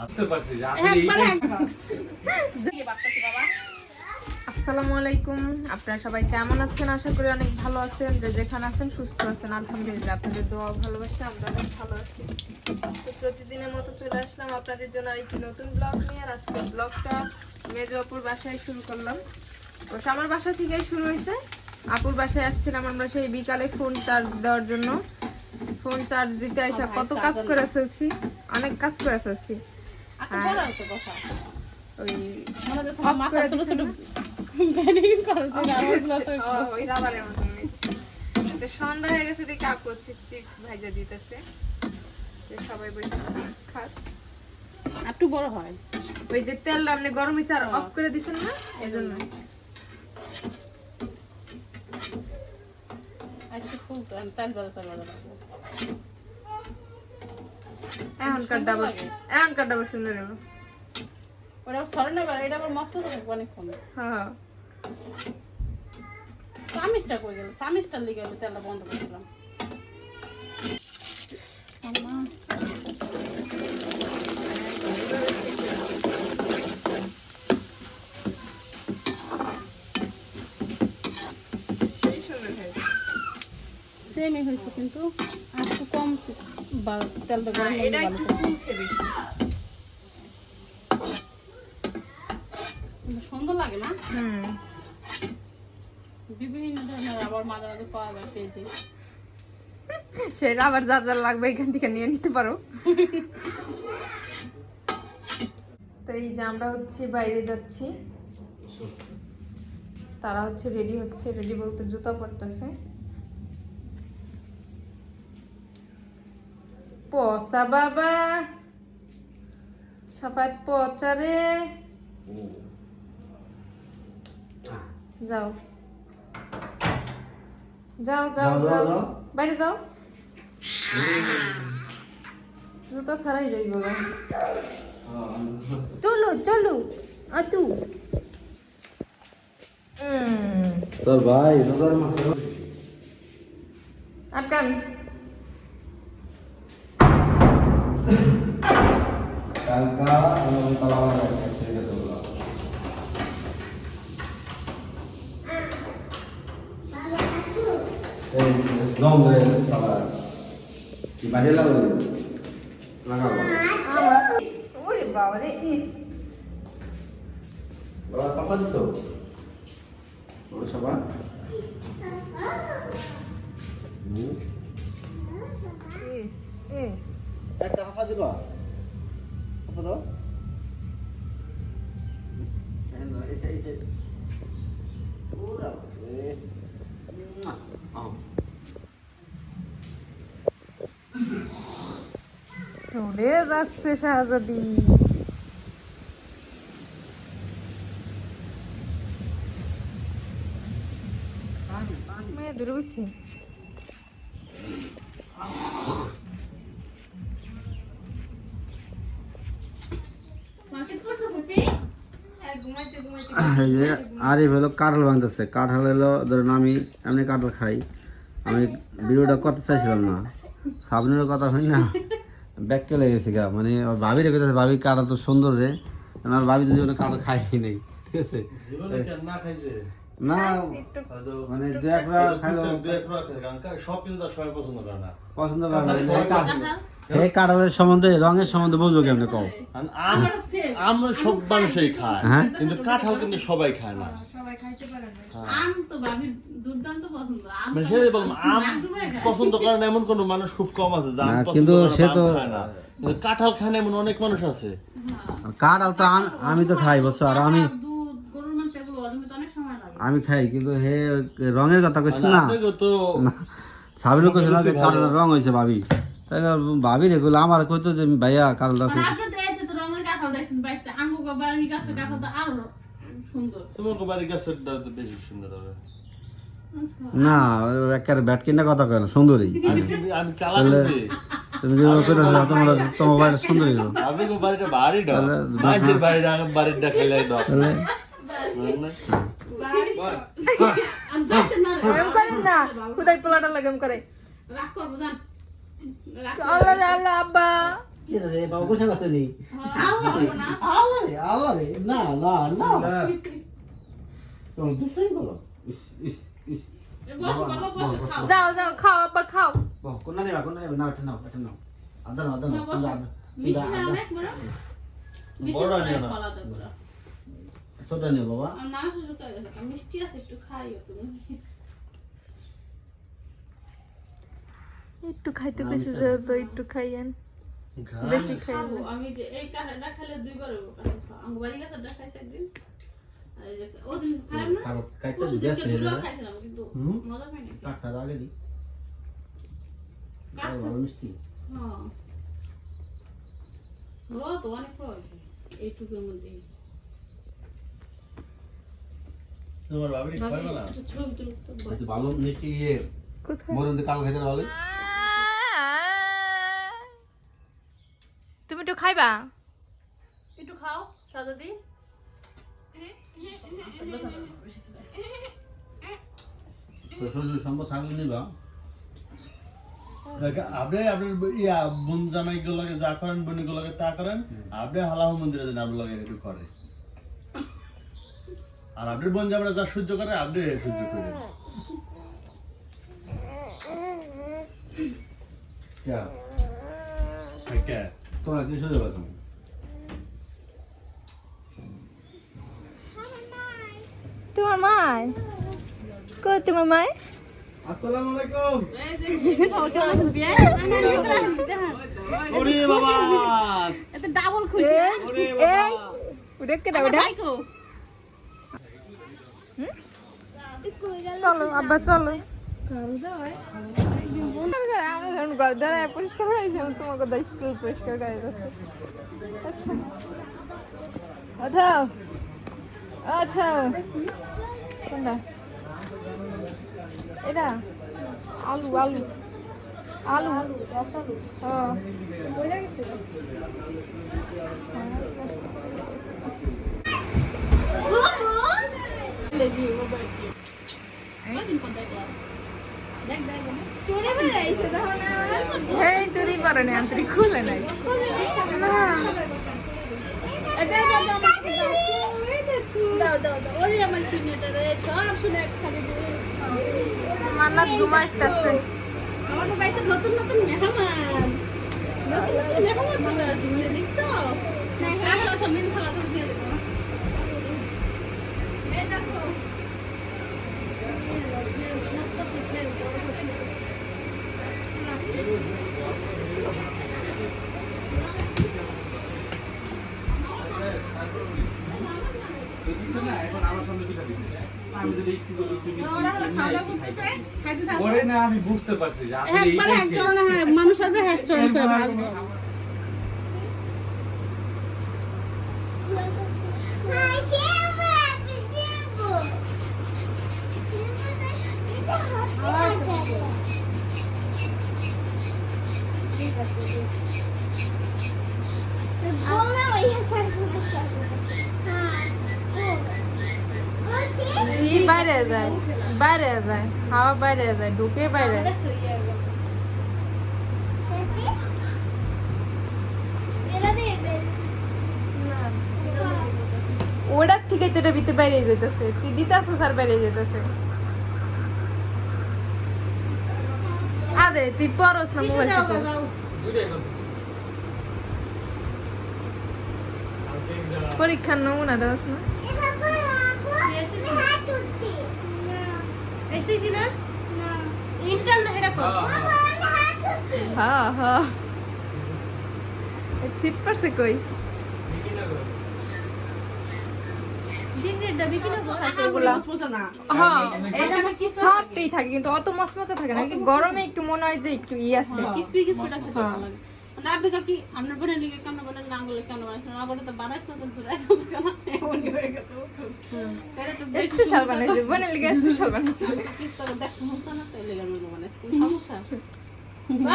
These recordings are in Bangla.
বুঝতে পারছি যে আসলে এই একবারে। টাইম- আসসালামু আলাইকুম। আপনারা সবাই কেমন আছেন? আশা করি অনেক ভালো আছেন। যে যেখানে আছেন সুস্থ আছেন। আলহামদুলিল্লাহ আপনাদের দোয়া ভালোবাসা আমরা অনেক ভালো আছি। প্রতিদিনের মতো চলে আসলাম আপনাদের জন্য আরেকটি নতুন ব্লগ নিয়ে। আর আজকে ব্লগটা মেজো আপুর বাসায় শুরু করলাম। তো আমার বাসা থেকেই শুরু হয়েছে। আপুর বাসায় আসছিলাম আমরা সেই বিকালে ফোন চার্জ দেওয়ার জন্য। ফোন চার্জ দিতে এসে কত কাজ করে ফেলছি। অনেক কাজ করে ফেলছি। ওই মাথা ছোট ছোট সন্ধ্যা হয়ে গেছে দেখে আপু চিপস ভাইজা দিতেছে সবাই বসে চিপস খাক একটু বড় হয় ওই যে তেলটা আপনি গরম হয়েছে আর অফ করে দিছেন না এই জন্য আর চাল চাল বাজা লাগবে। এখনকার ডাবল। এখনকার ডাবল সুন্দর হবে ওটা সরে নেবার এটা আবার মস্ত থাকবে অনেকক্ষণ। হ্যাঁ সামিজটা কই গেল? সামিজটার লিগে আমি তেলটা বন্ধ করে দিলাম। সেমই হয়েছে কিন্তু আর একটু কম। তেলটা গরম হ্যাঁ, হলে এটা একটু ফুলছে বেশি। সুন্দর লাগে না? হুম। বিভিন্ন ধরনের আবার মাঝে মাঝে পাওয়া যায় পেজে সেটা আবার যার যার লাগবে এখান থেকে নিয়ে নিতে পারো। তো এই যে আমরা হচ্ছে বাইরে যাচ্ছি। তারা হচ্ছে রেডি হচ্ছে রেডি বলতে জুতা পরতেছে। পচা বাবা সাফাত পচা রে যাও। যাও যাও যাও বাইরে যাও। জুতা ছাড়াই যাইব গা। চলো চলো আতু। তোর ভাই রোজার মাসে এই জঙ্গলে তালা কি বাড়ি লাগাবো লাগাবো আমার ওরে বাবা রে ইস বাবা টাকা দিছো ওরে সবা ইস ইস একটা টাকা দিবা টাকা দাও এই না, এই এই এই ওরা এ আও চলে যাচ্ছে শাহজাদি মেয়ে দূরে এই যে আরিফ হলো কাঁঠাল ভাঙতেছে কাঁঠাল হলো ধরেন আমি এমনি কাঁঠাল খাই। আমি ভিডিওটা করতে চাইছিলাম না। সাবনের কথা হয় না? ব্যাক চলে গেছি গা মানে ওর ভাবি রেখে ভাবি কাঁঠাল তো সুন্দর রে। আমার ভাবি তো জীবনে কাঁঠাল খাই নেই। ঠিক আছে? না মানে দু খাইলো। সব তার সবাই পছন্দ করে না। পছন্দ করে না এই কাঁঠালের সম্বন্ধে রঙের সম্বন্ধে বুঝব কেমনে কও? আর আমরা সব মানুষই খায় হ্যাঁ? কিন্তু কাঁঠাল কিন্তু সবাই খায় না। আম তো ভাবি দুর্দান্ত পছন্দ আম মানে সেটাই বললাম আম নাক ডুবায় খায়। পছন্দ করে না এমন কোনো মানুষ খুব কম আছে যে আম না, পছন্দ কিন্তু সে তো- কাঁঠাল খায় এমন অনেক মানুষ আছে কাঁঠাল তো আমি তো খাই বুঝছ আর আমি দুধ গরুর মাংস এগুলো হজমে তো অনেক সময় লাগে আমি খাই কিন্তু হে রঙের কথা কইছিল মানে না তো সাবির কইছে না যে কারোর রং হয়েছে ভাবি তাই ভাবি রে কইলো আমার কইতো যে ভাইয়া কারোটা মানে আপনি আঙ্গু বাড়ির গাছের তো বেশি সুন্দর হবে। না একের ব্যাট কিনা কথা কয় না সুন্দরী। আমি তুমি যে তোমরা তোমার বাড়ি সুন্দরী আমি তো বাড়িটা বাড়িটা বাড়িটা খেলে তাহলে আমি না রে। না করে রাগ করব জান আল্লাহ রে আল্লাহ রে বাবা নি আল্লাহ রে না না না তুমি দুষ্টাই করো ইস ইস ইস যাও যাও খাও আব্বা খাও বাহ কোন নেবা কোন নেবা না এটা নাও এটা নাও আদা নাও আদা নাও আদা আদা মিষ্টি না অনেক বড় বড় নিও না। ছোট নিও বাবা না শুকাই মিষ্টি আছে একটু খাইও তুমি একটু খাইতে বেশি যাও তো একটু খাইয়েন বেশি খাব আমি যে এই কাঁঠালটা খেলে দুইবার হইব কাঁঠাল আমার বাড়ি গেছে দেখাইছে একদিন হ্যাঁ। ও তো অনেক হয়েছে এইটুকুর মধ্যে তোমার বাবির ভাবি খাবে না একটা ছবি তুলো তো বল। একটু ভালো মিষ্টি ইয়ে কোথায়? কালো খেতে ভালো? তুমি একটু খাও সাদা দি। আপনি আপনার ইয়া বোন জামাই গুলোকে যা করেন বোনি গুলোকে তা করেন আপনি হালাহ মন্দিরে যান আপনার লগে একটু করে। আর আপনার বোন জামাইরা যা সহ্য করে আপনি সহ্য করেন? তোমরা কিছু দেবে তুমি? তোমার মায়? কই তোমার মায়? আসসালামু আলাইকুম। এই যে ওটা বিয়ে ওরে বাবা। এত ডাবল খুশি। ওরে এই উড়ে কেডা উড়ে চলো আব্বা চলো। আমরা যখন ঘর দ্বারা পরিষ্কার হয়েছে আমি তোমাকে দা স্কুল পরিষ্কার করে দিচ্ছি আচ্ছা ওঠাও আচ্ছা কোনটা এটা আলু আলু আলু ও এই চুরি করে না আন্তরিক খুলে নাই। মান্নাত ঘুমাইতেছে। আমাদের বাড়িতে নতুন নতুন মেহমান। নতুন নতুন মেহমান চলে আসছে দেখছ? আসো সব খালা পরে না আমি বুঝতে পারছি যে আসলে একবারে এক চরণে হ্যাঁ, মানুষ আসবে এক চরণ করে ভাসবে ই বাইরে যায় বাইরে যায় হাওয়া বাইরে যায় ঢুকে বাইরে ওটার থেকে তো এটা ভিতরে বাইরে যেতেছে তুই দিতাছিস আর বাইরে যেতেছে আরে তুই পরস না মোবাইল পরীক্ষার নমুনা দাস না? হ্যাঁ হ্যাঁ সিট পারছে কই এটা সফটই থাকে কিন্তু অত মসমসে থাকে না গরমে একটু মনে হয় যে একটু ই আছে কিসপি কিসপি ডাকতে ভালো লাগে না বিকা কি কেমন বোনের নাঙ্গলে কেমন বানাইছে না বলে তো বানাইছ তো চুরাই গেছে কেন? এমনই হয়ে গেছে এটা একটু বেশি স্পেশাল বানাইছে বোনের লিগে স্পেশাল বানাইছে কি তোর দেখতে হচ্ছে না আমি বানাইছি কোনো সমস্যা?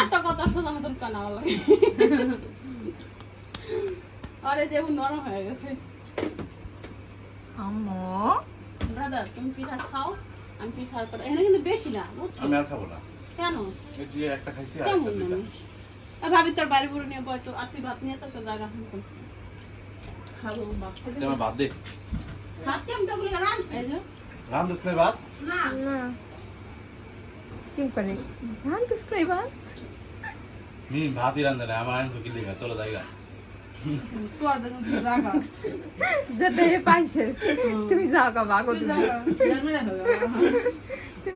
একটা কথা সোজা মতন কানা লাগে আরে যে নরম হয়ে গেছে। আম্মু। ব্রাদার তুমি পিঠা খাও আমি পিঠা করে এখানে কিন্তু বেশি না বুঝছ আমি আর খাব না। কেন? এই যে একটা খাইছি একটা আর ভাবি তোর বাড়ি বুড়ো নিয়ে বয়তো আর তুই ভাত নিয়ে তোকে জায়গা মতন খাব ভাত খাবি? তোমার ভাত দে ভাত কি আমি তো ওগুলো রাঁধছি। এই যে রান্ধস না ভাত না না কি করে জানতেস তো এবার মি ভাতই রান্ধে না আমার আইনছো কি লেখা চলো জায়গা তোর জন্য তুই জায়গা যেটা এ পাইছে তুমি যাও কা বাগো তুই তুমি